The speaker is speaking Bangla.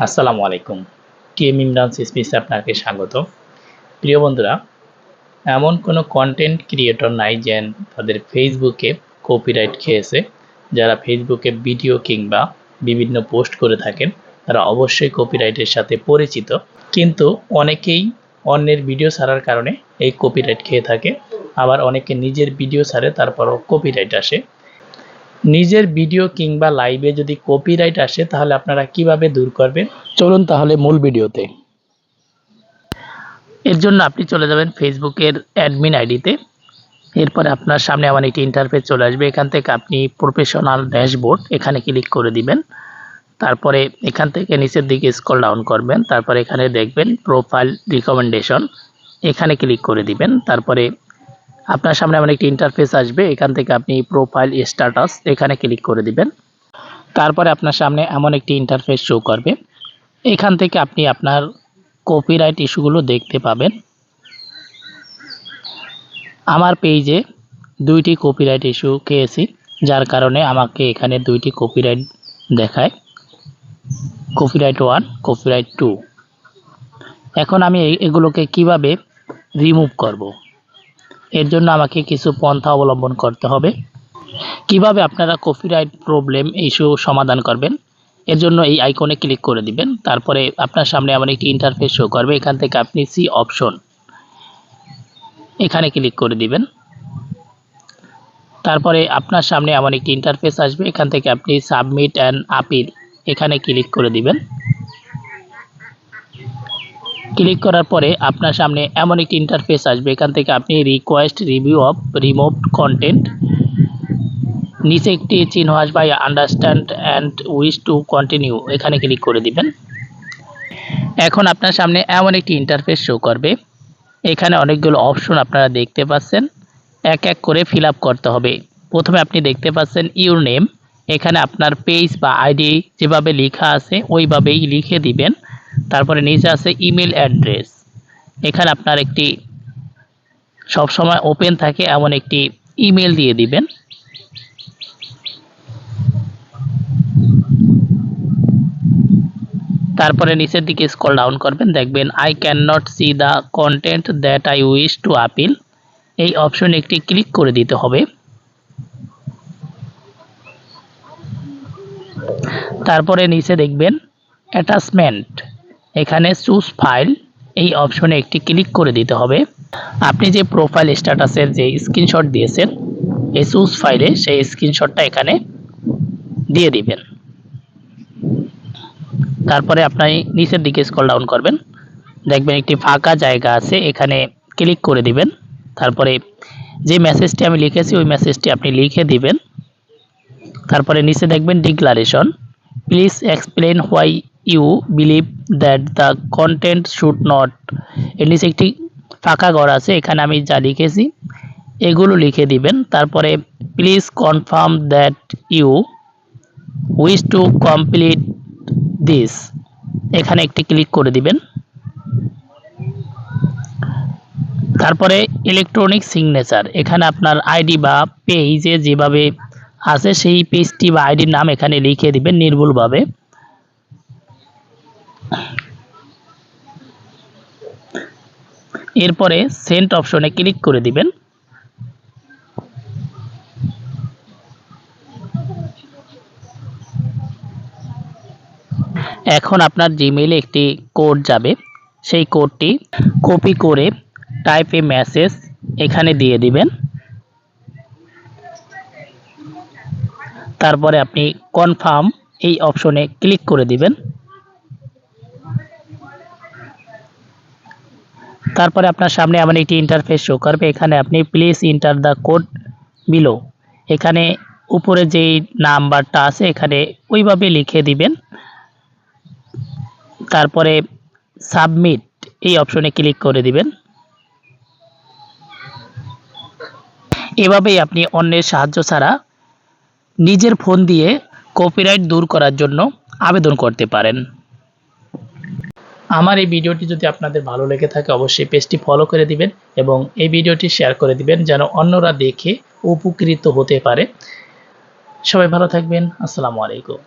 আসসালামু আলাইকুম। টিএম ইমরান সিসপিসে আপনাকে স্বাগত। প্রিয় বন্ধুরা, এমন কোনো কন্টেন্ট ক্রিয়েটর নাই যে তাদের ফেসবুকে কপিরাইট খেয়েছে। যারা ফেসবুকে ভিডিও কিংবা বিভিন্ন পোস্ট করে থাকেন, তারা অবশ্যই কপিরাইটের সাথে পরিচিত। কিন্তু অনেকেই অন্যের ভিডিও ছাড়ার কারণে এই কপিরাইট খেয়ে থাকে। আবার অনেকে নিজের ভিডিও ছাড়ে, তারপরও কপিরাইট আসে। নিজের ভিডিও কিংবা লাইভে যদি কপিরাইট আসে তাহলে আপনারা কীভাবে দূর করবেন? চলুন তাহলে মূল ভিডিওতে। এর জন্য আপনি চলে যাবেন ফেসবুকের অ্যাডমিন আইডিতে এরপরে আপনার সামনে আমার একটি ইন্টারফেস চলে আসবে। এখান থেকে আপনি প্রফেশনাল ড্যাশবোর্ড এখানে ক্লিক করে দিবেন। তারপরে এখান থেকে নিচের দিকে স্ক্রল ডাউন করবেন। তারপরে এখানে দেখবেন প্রোফাইল রিকমেন্ডেশন এখানে ক্লিক করে দিবেন। তারপরে আপনার সামনে এমন একটি ইন্টারফেস আসবে, এখান থেকে আপনি প্রোফাইল স্ট্যাটাস এখানে ক্লিক করে দিবেন। তারপরে আপনার সামনে এমন একটি ইন্টারফেস শো করবে। এখান থেকে আপনি আপনার কপিরাইট ইস্যুগুলো দেখতে পাবেন। আমার পেজে দুইটি কপিরাইট ইস্যু খেয়েছি, যার কারণে আমাকে এখানে দুইটি কপিরাইট দেখায়। কপিরাইট ওয়ান কপিরাইট টু এখন আমি এগুলোকে কীভাবে রিমুভ করব। এর জন্য আমাকে কিছু পন্থা অবলম্বন করতে হবে। কীভাবে আপনারা কপিরাইট প্রবলেম ইস্যু সমাধান করবেন? এর জন্য এই আইকনে ক্লিক করে দিবেন। তারপরে আপনার সামনে এমন একটি ইন্টারফেস শো করবে। এখান থেকে আপনি সি অপশন এখানে ক্লিক করে দিবেন। তারপরে আপনার সামনে এমন একটি ইন্টারফেস আসবে। এখান থেকে আপনি সাবমিট অ্যান্ড আপিল এখানে ক্লিক করে দিবেন। ক্লিক করার পরে আপনার সামনে এমন একটি ইন্টারফেস আসবে। এখান থেকে আপনি request review of removed content নিচে একটি চিহ্ন আসবে understand and wish to continue এখানে ক্লিক করে দিবেন। এখন আপনার সামনে এমন একটি ইন্টারফেস শো করবে। এখানে অনেকগুলো অপশন আপনারা দেখতে পাচ্ছেন। এক এক করে ফিল করতে হবে। প্রথমে আপনি দেখতে পাচ্ছেন ইউর নেম এখানে আপনার পেজ বা আইডি যেভাবে লেখা আছে, ওইভাবেই লিখে দিবেন। তারপরে নিচে আছে ইমেল অ্যাড্রেস এখানে আপনার একটি সবসময় ওপেন থাকে এমন একটি ইমেল দিয়ে দিবেন। তারপরে নিচের দিকে স্ক্রল ডাউন করবেন, দেখবেন I can not see the content that I wish to appeal এই অপশনে একটি ক্লিক করে দিতে হবে। তারপরে নিচে দেখবেন অ্যাটাচমেন্ট এখানে চুজ ফাইল এই অপশনে একটি ক্লিক করে দিতে হবে। আপনি যে প্রোফাইল স্ট্যাটাসের যে স্ক্রিনশট দিয়েছেন, এই চুজ ফাইলে সেই স্ক্রিনশটটা এখানে দিয়ে দিবেন। তারপরে আপনি নিচের দিকে স্ক্রল ডাউন করবেন। দেখবেন একটি ফাঁকা জায়গা আছে, এখানে ক্লিক করে দিবেন। তারপরে যে মেসেজটি আমি লিখেছি, ওই মেসেজটি আপনি লিখে দিবেন। তারপরে নিচে দেখবেন declaration please explain why you believe that the content should not এর নিচে একটি ফাঁকা ঘর আছে, এখানে আমি যা লিখেছি, এগুলো লিখে দিবেন। তারপরে please confirm that you wish to complete this এখানে একটি ক্লিক করে দিবেন। তারপরে ইলেকট্রনিক সিগনেচার এখানে আপনার আইডি বা পেজে যেভাবে আছে, সেই পেজটি বা আইডির নাম এখানে লিখে দিবেন নির্ভুলভাবে। এরপরে সেন্ট অপশনে ক্লিক করে দিবেন। এখন আপনার জিমেইলে একটি কোড যাবে। সেই কোডটি কপি করে টাইপ এ মেসেজ এখানে দিয়ে দিবেন। তারপরে আপনি কনফার্ম এই অপশনে ক্লিক করে দিবেন। তারপরে আপনার সামনে এমন একটি ইন্টারফেস শো করবে। এখানে আপনি please enter the code below এখানে উপরে যেই নাম্বারটা আছে, এখানে ওইভাবে লিখে দিবেন। তারপরে সাবমিট এই অপশনে ক্লিক করে দিবেন। এভাবেই আপনি অন্যের সাহায্য ছাড়া নিজের ফোন দিয়ে কপিরাইট দূর করার জন্য আবেদন করতে পারেন। আমার এই ভিডিওটি যদি আপনাদের ভালো লেগে থাকে, অবশ্যই পেজটি ফলো করে দিবেন এবং এই ভিডিওটি শেয়ার করে দিবেন যেন অন্যরা দেখে উপকৃত হতে পারে। সবাই ভালো থাকবেন। আসসালামু আলাইকুম।